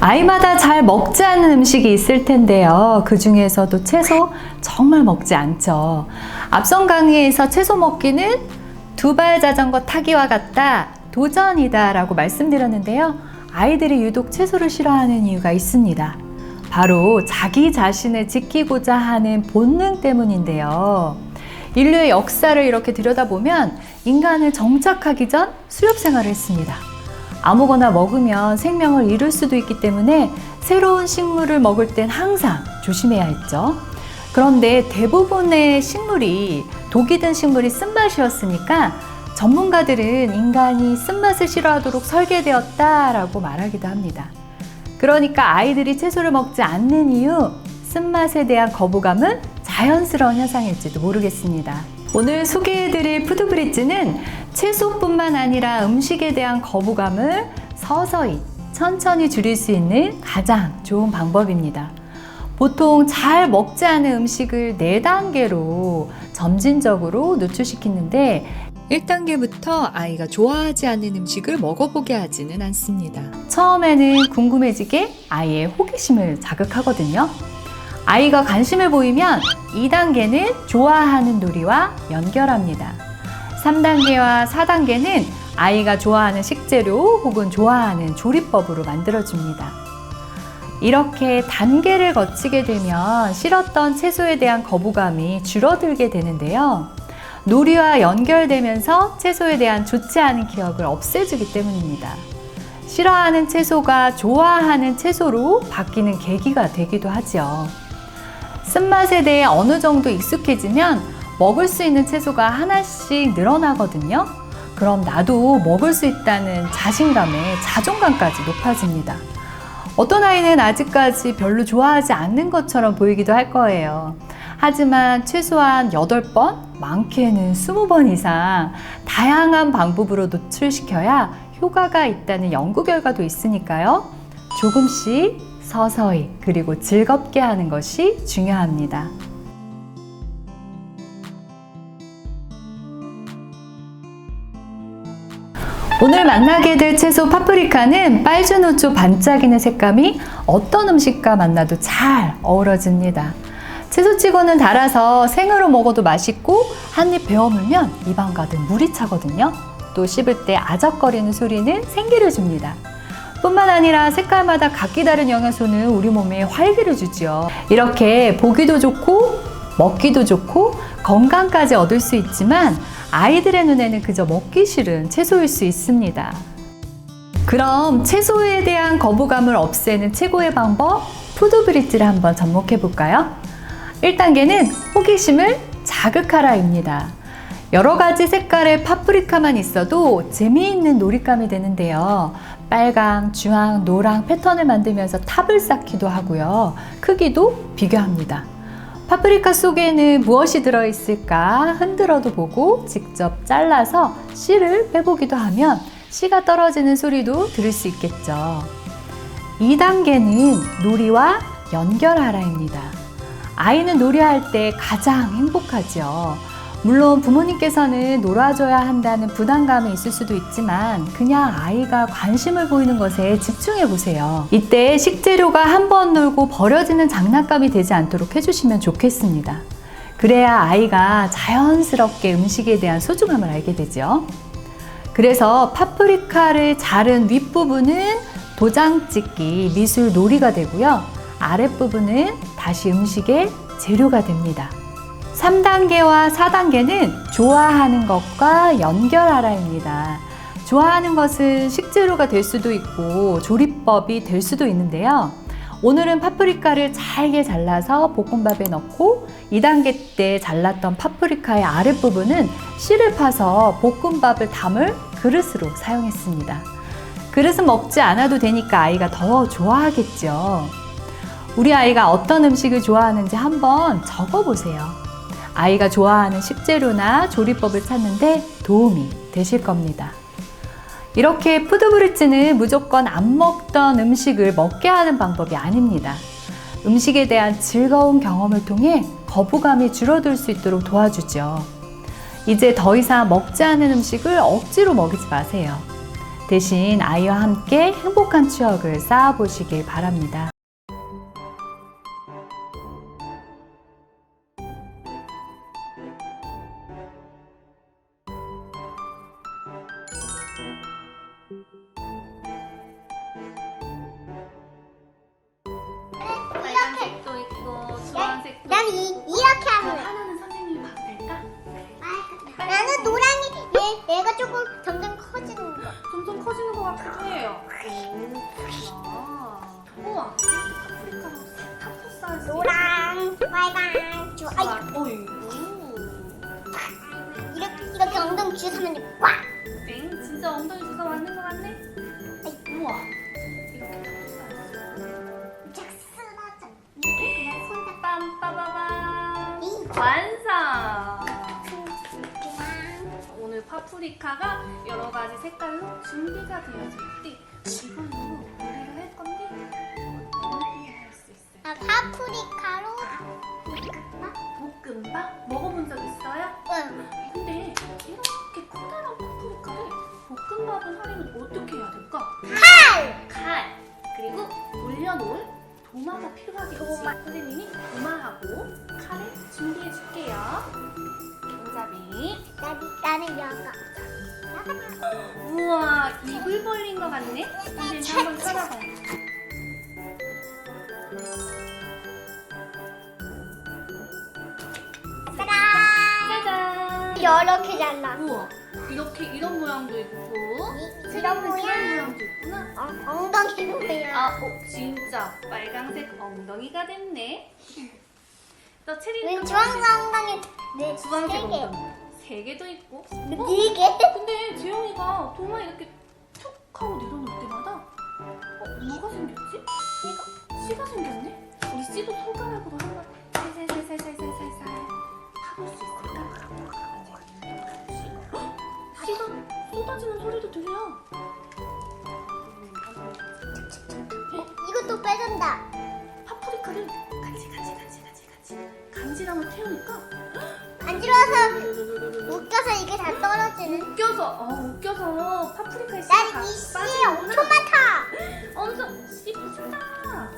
아이마다 잘 먹지 않는 음식이 있을 텐데요. 그 중에서도 채소 정말 먹지 않죠. 앞선 강의에서 채소 먹기는 두발 자전거 타기와 같다, 도전이다 라고 말씀드렸는데요. 아이들이 유독 채소를 싫어하는 이유가 있습니다. 바로 자기 자신을 지키고자 하는 본능 때문인데요. 인류의 역사를 이렇게 들여다보면 인간은 정착하기 전 수렵 생활을 했습니다. 아무거나 먹으면 생명을 잃을 수도 있기 때문에 새로운 식물을 먹을 땐 항상 조심해야 했죠. 그런데 대부분의 식물이 독이 든 식물이 쓴맛이었으니까 전문가들은 인간이 쓴맛을 싫어하도록 설계되었다라고 말하기도 합니다. 그러니까 아이들이 채소를 먹지 않는 이유, 쓴맛에 대한 거부감은 자연스러운 현상일지도 모르겠습니다. 오늘 소개해드릴 푸드브릿지는 채소뿐만 아니라 음식에 대한 거부감을 서서히 천천히 줄일 수 있는 가장 좋은 방법입니다. 보통 잘 먹지 않은 음식을 4단계로 점진적으로 노출시키는데 1단계부터 아이가 좋아하지 않는 음식을 먹어보게 하지는 않습니다. 처음에는 궁금해지게 아이의 호기심을 자극하거든요. 아이가 관심을 보이면 2단계는 좋아하는 놀이와 연결합니다. 3단계와 4단계는 아이가 좋아하는 식재료 혹은 좋아하는 조리법으로 만들어줍니다. 이렇게 단계를 거치게 되면 싫었던 채소에 대한 거부감이 줄어들게 되는데요. 놀이와 연결되면서 채소에 대한 좋지 않은 기억을 없애주기 때문입니다. 싫어하는 채소가 좋아하는 채소로 바뀌는 계기가 되기도 하죠. 쓴맛에 대해 어느 정도 익숙해지면 먹을 수 있는 채소가 하나씩 늘어나거든요. 그럼 나도 먹을 수 있다는 자신감에 자존감까지 높아집니다. 어떤 아이는 아직까지 별로 좋아하지 않는 것처럼 보이기도 할 거예요. 하지만 최소한 8번, 많게는 20번 이상 다양한 방법으로 노출시켜야 효과가 있다는 연구 결과도 있으니까요. 조금씩 서서히 그리고 즐겁게 하는 것이 중요합니다. 오늘 만나게 될 채소 파프리카는 빨주 노초 반짝이는 색감이 어떤 음식과 만나도 잘 어우러집니다. 채소치고는 달아서 생으로 먹어도 맛있고 한입 베어 물면 입안 가득 물이 차거든요. 또 씹을 때 아적거리는 소리는 생기를 줍니다. 뿐만 아니라 색깔마다 각기 다른 영양소는 우리 몸에 활기를 주지요. 이렇게 보기도 좋고 먹기도 좋고 건강까지 얻을 수 있지만 아이들의 눈에는 그저 먹기 싫은 채소일 수 있습니다. 그럼 채소에 대한 거부감을 없애는 최고의 방법 푸드브릿지를 한번 접목해 볼까요? 1단계는 호기심을 자극하라입니다. 여러 가지 색깔의 파프리카만 있어도 재미있는 놀잇감이 되는데요. 빨강, 주황, 노랑 패턴을 만들면서 탑을 쌓기도 하고요. 크기도 비교합니다. 파프리카 속에는 무엇이 들어있을까 흔들어도 보고 직접 잘라서 씨를 빼보기도 하면 씨가 떨어지는 소리도 들을 수 있겠죠. 2단계는 놀이와 연결하라입니다. 아이는 놀이할 때 가장 행복하죠. 물론 부모님께서는 놀아줘야 한다는 부담감이 있을 수도 있지만 그냥 아이가 관심을 보이는 것에 집중해 보세요. 이때 식재료가 한 번 놀고 버려지는 장난감이 되지 않도록 해주시면 좋겠습니다. 그래야 아이가 자연스럽게 음식에 대한 소중함을 알게 되죠. 그래서 파프리카를 자른 윗부분은 도장 찍기 미술 놀이가 되고요. 아랫부분은 다시 음식의 재료가 됩니다. 3단계와 4단계는 좋아하는 것과 연결하라입니다. 좋아하는 것은 식재료가 될 수도 있고 조리법이 될 수도 있는데요. 오늘은 파프리카를 잘게 잘라서 볶음밥에 넣고 2단계 때 잘랐던 파프리카의 아랫부분은 씨를 파서 볶음밥을 담을 그릇으로 사용했습니다. 그릇은 먹지 않아도 되니까 아이가 더 좋아하겠죠. 우리 아이가 어떤 음식을 좋아하는지 한번 적어보세요. 아이가 좋아하는 식재료나 조리법을 찾는데 도움이 되실 겁니다. 이렇게 푸드브릿지는 무조건 안 먹던 음식을 먹게 하는 방법이 아닙니다. 음식에 대한 즐거운 경험을 통해 거부감이 줄어들 수 있도록 도와주죠. 이제 더 이상 먹지 않은 음식을 억지로 먹이지 마세요. 대신 아이와 함께 행복한 추억을 쌓아보시길 바랍니다. 빨간색도 있고 주황색도 난 이, 이렇게 하는 거야. 하나는 선생님이 될까? 아, 나는 노랑이 얘, 얘가 조금 점점 커지는 거. 점점 커지는 것 같기도 해요. 아, 우와, 파프리카 타코 사이즈. 노랑, 빨강, 주. 어이구. 이렇게 이렇게 엉덩이 주워면 돼. 꽉. 엥? 진짜 엉덩이 주사 맞는 것 같네? 아이, 우와. 파프리카가 여러 가지 색깔로 준비가 되어져 있대. 이걸로 요리를 할 건데 어떻게 할수 있어요? 아, 파프리카로. 아, 볶음밥 먹어본 적 있어요? 응. 근데 이렇게 커다란 파프리카를 볶음밥을 하려면 어떻게 해야 될까? 칼. 칼 그리고 올려놓을 도마가 필요하겠지. 도마. 선생님이 도마하고 칼을 준비해 줄게요. 나, 나는 여가. 여가. 우와 입을 벌린 것 같네. 선생님 한번. 짜란. 짜잔. 이렇게 잘라. 우와 이렇게 이런 모양도 있고 이- 이런 모양. 모양도 있구나. 어, 엉덩이 모양. 아, 어, 진짜 빨강색 엉덩이가 됐네. 왠또 주황색 엉덩이 네, 주황색 세 개. 엉덩이 세 개도 있고. 어? 네 개? 근데 재영이가 도마 이렇게 툭 하고 내려놓을 때마다 어, 뭐가 생겼지? 씨가 씨가 생겼네. 우리 씨도 손가락으로 한번 살살살살살살살 파볼 수 있을까? 헉! 씨가 쏟아지는 소리도 들려. 이것도 빼준다. 파프리카를 간지 간지 간지 간지나무 태우니까 간지러워서 웃겨서 이게 다 떨어지는. 웃겨서 어 웃겨서 파프리카의 씨가 난이씨 빠지는구나. 엄청 많다. 엄청 씨 부스다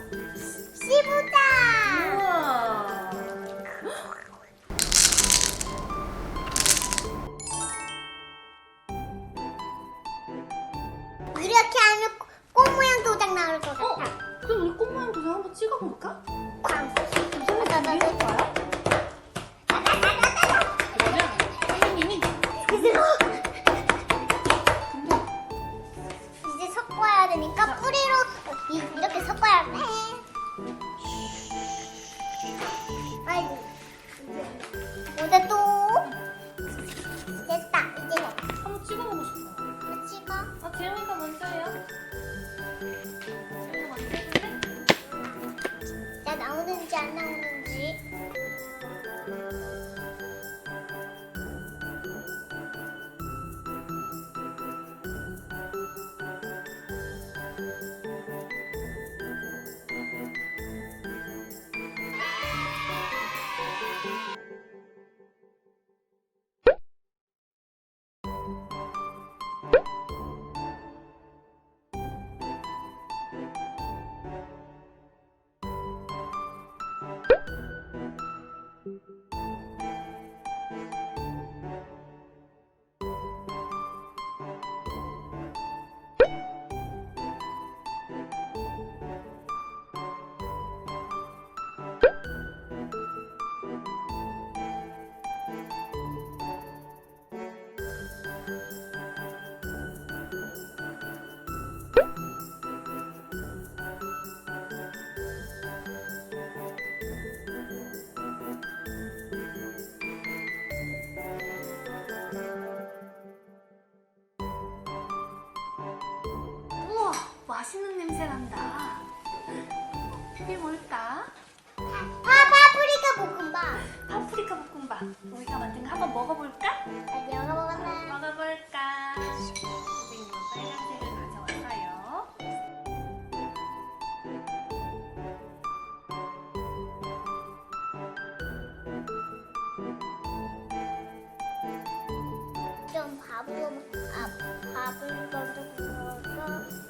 냄새 난다 이게 뭘까? 파파프리카 볶음밥. 파프리카 볶음밥 우리가 만든 거 한번 먹어볼까? 먹었나? 먹어볼까? 선생님은 빨간색을 가져왔어요 좀 밥으로 아 밥을 먼저